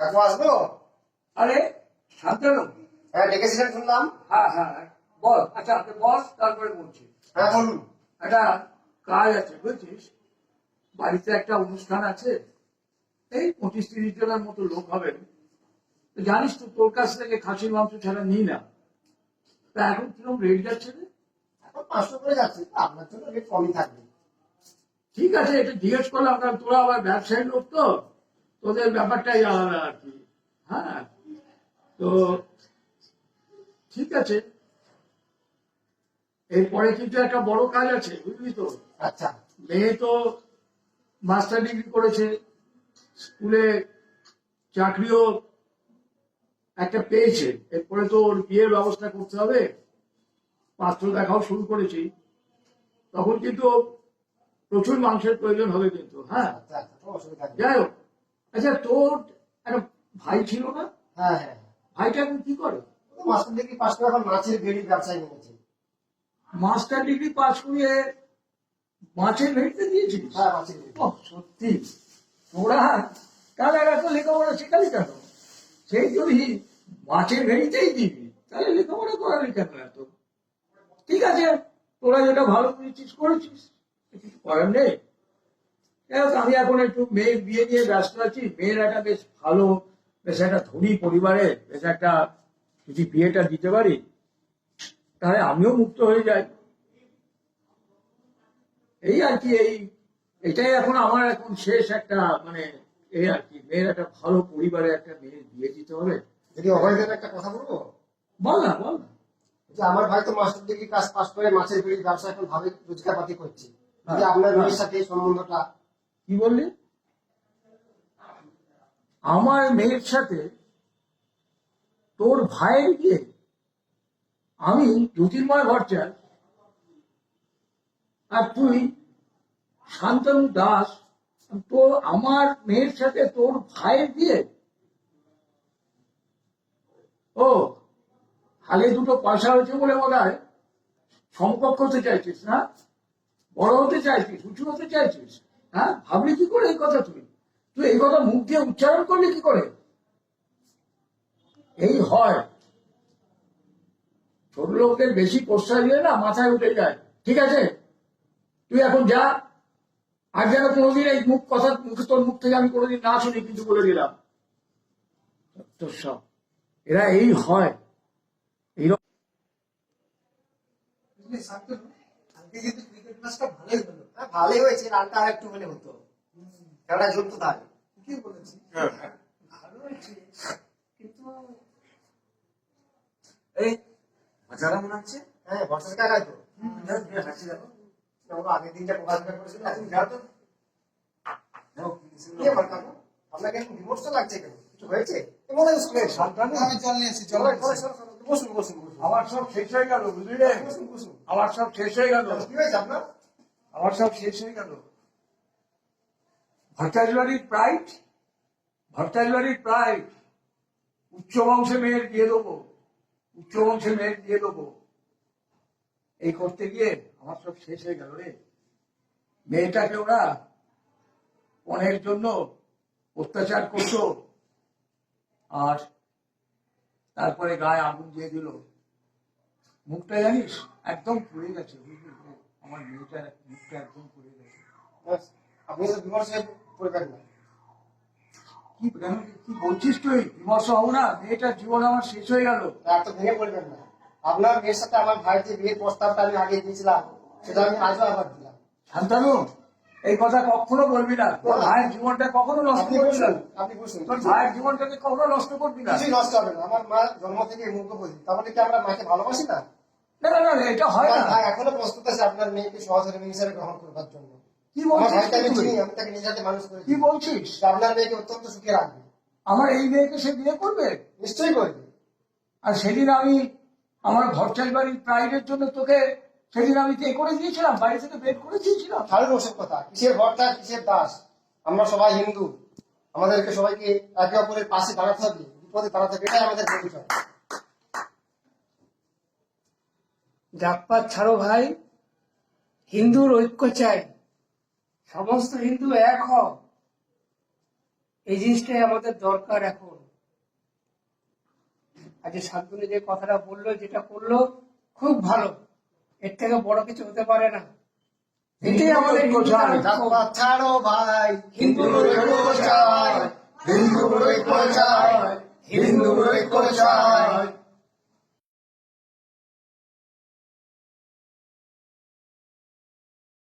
কাকু আসব? আরে শান্তনু। হ্যাঁ ডেকেছিলেন শুনলাম। হ্যাঁ হ্যাঁ হ্যাঁ। বল আচ্ছা আপনি বস তারপরে বলছি। হ্যাঁ বলুন। একটা কাজ আছে বুঝছিস? বাড়িতে একটা অনুষ্ঠান আছে এই পঁচিশ তিরিশ জনের মতো লোক হবেন জানিস তো তোর কাছ থেকে খাসির মাংস ছাড়া নিই না। তা এখন কীরকম রেট যাচ্ছে রে? এখন পাঁচশো করে যাচ্ছে আপনার জন্য রেট কমই থাকবে। ঠিক আছে এটা জিজ্ঞেস করলাম কারণ তোরা আবার ব্যবসায়ী লোক তো। তোদের ব্যাপারটাই আলাদা আর কি। হ্যাঁ তো ঠিক আছে। এরপরে কিন্তু একটা বড় কাজ আছে বুঝলি তো? আচ্ছা। মেয়ে তো মাস্টার ডিগ্রি করেছে স্কুলে চাকরিও একটা পেয়েছে। এরপরে তো ওর বিয়ের ব্যবস্থা করতে হবে পাত্র দেখাও শুরু করেছি। তখন কিন্তু প্রচুর মাংসের প্রয়োজন হবে কিন্তু হ্যাঁ? আচ্ছা আচ্ছা অসুবিধা যাই হোক আচ্ছা তোর একটা ভাই ছিল না? হ্যাঁ হ্যাঁ। ভাইটা এখন কি করে? তো মাস্টার ডিগ্রি পাস করে এখন মাছের ভেড়ি ব্যবসায় নিয়েছে মাস্টার ডিগ্রি পাস করিয়ে মাছের ভেটতে দিয়েছিস হ্যাঁ মাছের সত্যি? তোরা তাহলে এত লেখাপড়া শেখালি কেন? সেই তুই মাছের ভেড়িতেই দিবি তাহলে লেখাপড়া করালি কেন এত? ঠিক আছে তোরা যেটা ভালো করেছিস করেছিস। কিছু করার নেই? আমি এখন একটু মেয়ের বিয়ে নিয়ে ব্যস্ত আছি? মেয়ের একটা বেশ ভালো বেশ একটা ধনী পরিবারে বেশ একটা যদি বিয়েটা দিতে পারি তাহলে আমিও মুক্ত হয়ে যাই। এই আর কি এই এটাই এখন আমার এখন শেষ একটা মানে এই আর কি মেয়ের একটা ভালো পরিবারে একটা মেয়ের বিয়ে দিতে হবে। যদি অভয়দের একটা কথা বলব? বল না বল না। যে আমার ভাই তো মাস্টার ডিগ্রি কাজ পাস করে মাছের বেড়ির ব্যবসা এখন ভাবে রোজগার পাতি করছে। যদি হ্যাঁ, আপনার। মেয়ের সাথে সম্বন্ধটা কি বললি? আমার মেয়ের সাথে তোর ভাইয়ের বিয়ে। আমি জ্যোতির্ময় ভট্টাচার্য আর তুই শান্তনু দাস, তো আমার মেয়ের সাথে তোর ভাইয়ের বিয়ে। ও হালে দুটো পয়সা হয়েছে বলে মনে হয় সমকক্ষ হতে চাইছিস না? বড় হতে চাইছিস, উঁচু হতে চাইছিস? হ্যাঁ? ভাবলি কি করে এই কথা তুই তুই এই কথা মুখ দিয়ে উচ্চারণ করলি কি করে? এই হয়। ছোট লোকদের বেশি প্রশ্রয় দিলে না মাথায় উঠে যায়। ঠিক আছে? তুই এখন যা। আর যেন কোনোদিন এই মুখ কথা, মুখে তোর মুখ থেকে আমি কোনোদিন না শুনি, কিন্তু বলে দিলাম। তোর সব। এরা এই হয়। এইরকম ম্যাচটা ভালোই হলো। হ্যাঁ, ভালোই হয়েছে রানটা আর একটু হলে হতো। খেলাটা জমতো তাহলে। কি বলেছি ভালো হয়েছে কিন্তু এই মজারা মনে হচ্ছে? হ্যাঁ বর্ষার কাকাই তো। হাসি দেখো। আগের দিনটা প্রকাশ করেছিল তুমি যাও তো। আপনাকে এখন বিমর্ষ লাগছে কেন? কিছু হয়েছে? মনে হয় আমি জল নিয়েছি জল বসুন বসুন। আমার সব শেষ হয়ে গেল বুঝলি আমার সব শেষ হয়ে গেল। কি হয়েছে আপনার? আমার সব শেষ হয়ে গেল। ভট্টাচার্যবাড়ির প্রাইড ভট্টাচার্যবাড়ির প্রাইড উচ্চ বংশে মেয়ের দিয়ে দেবো উচ্চ বংশে মেয়ের দিয়ে দেবো। এই করতে গিয়ে আমার সব শেষ হয়ে গেল রে। মেয়েটাকে ওরা পণের জন্য অত্যাচার করতো আর তারপরে গায়ে আগুন দিয়ে দিল। মুখটা জানিস? একদম পুড়ে গেছে বুঝলি? তো? আমার মেয়েটার মুখটা একদম পুড়ে গেছে। ব্যাস, আপনি তো বিমর্ষে পড়বেন না। কি কেন কি বলছিস তুই? বিমর্ষ হব না মেয়েটার জীবন আমার শেষ হয়ে গেল। আর তো ভেঙে পড়বেন না। আপনার মেয়ের সাথে আমার ভাইয়ের যে বিয়ের প্রস্তাবটা আমি আগে দিয়েছিলাম সেটা আমি আজও আবার দিলাম। শান্তানু এই কথা কখনো বলবি না। তোর ভাইয়ের জীবনটা কখনো নষ্ট আপনি করবি না। আপনি বসুন তোর ভাইয়ের জীবনটাকে কখনো নষ্ট করবি না। কিছুই নষ্ট হবে না। আমার মা জন্ম থেকে মুখ বলি। তাহলে কি আমরা মাকে ভালোবাসি না? না না না এটা হয় আমার না। ভাই এখনও প্রস্তুত আছে আপনার মেয়েকে সহধর্মী হিসাবে গ্রহণ করবার জন্য। কি বলছিস? আমি তুই? চিনি আমি তাকে নিজের হাতে মানুষ করেছি কি বলছিস? আপনার মেয়েকে অত্যন্ত সুখে রাখবে। আমার এই মেয়েকে সে বিয়ে করবে? নিশ্চয়ই করবে। আর সেদিন আমি আমার বাড়ির প্রাইডের জন্য তোকে সেদিন আমি এ করে দিয়েছিলাম? বাড়ি থেকে বের করে দিয়েছিলাম? ছাড়ুন ওসব কথা। কিসের ভরটা কিসের দাস? আমরা সবাই হিন্দু। আমাদেরকে সবাইকে একে অপরের পাশে দাঁড়াতে হবে বিপদে দাঁড়াতে হবে এটাই আমাদের পরিচয় জাতপাত ছাড়ো ভাই। হিন্দুর ঐক্য চাই। সমস্ত হিন্দু এক হও। এই জিনিসটাই আমাদের দরকার এখন। আজকে শান্তনু যে কথাটা বলল যেটা করল খুব ভালো। এর থেকে বড় কিছু হতে পারে না। এটাই আমাদের। জাতপাত ছাড়ো ভাই। হিন্দু চাই। হিন্দু চাই। হিন্দু চাই।